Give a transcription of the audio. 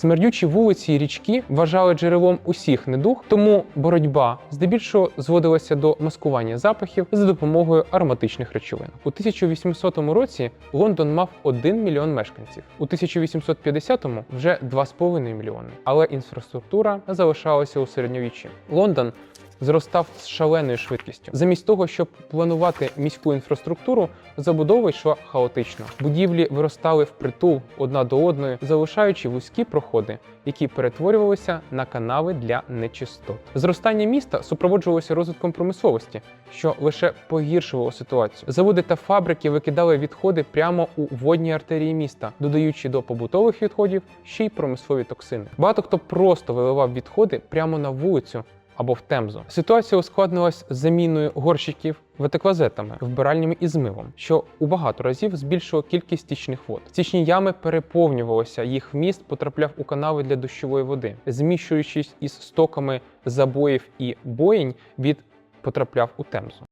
Смердючі вулиці і річки вважали джерелом усіх недуг, тому боротьба здебільшого зводилася до маскування запахів за допомогою ароматичних речовин. У 1800 році Лондон мав 1 мільйон мешканців, у 1850-му вже 2,5 мільйони. Але інфраструктура залишалася у середньовіччі. Лондон зростав з шаленою швидкістю. Замість того, щоб планувати міську інфраструктуру, забудова йшла хаотично. Будівлі виростали впритул одна до одної, залишаючи вузькі проходи, які перетворювалися на канави для нечистот. Зростання міста супроводжувалося розвитком промисловості, що лише погіршувало ситуацію. Заводи та фабрики викидали відходи прямо у водній артерії міста, додаючи до побутових відходів ще й промислові токсини. Багато хто просто виливав відходи прямо на вулицю або в темзу. Ситуація ускладнилась заміною горщиків ветиклозетами, вбиральнями і змивом, що у багато разів збільшило кількість стічних вод. Стічні ями переповнювалися, їх вміст потрапляв у канави для дощової води, зміщуючись із стоками забоїв і боїнь від потрапляв у темзу.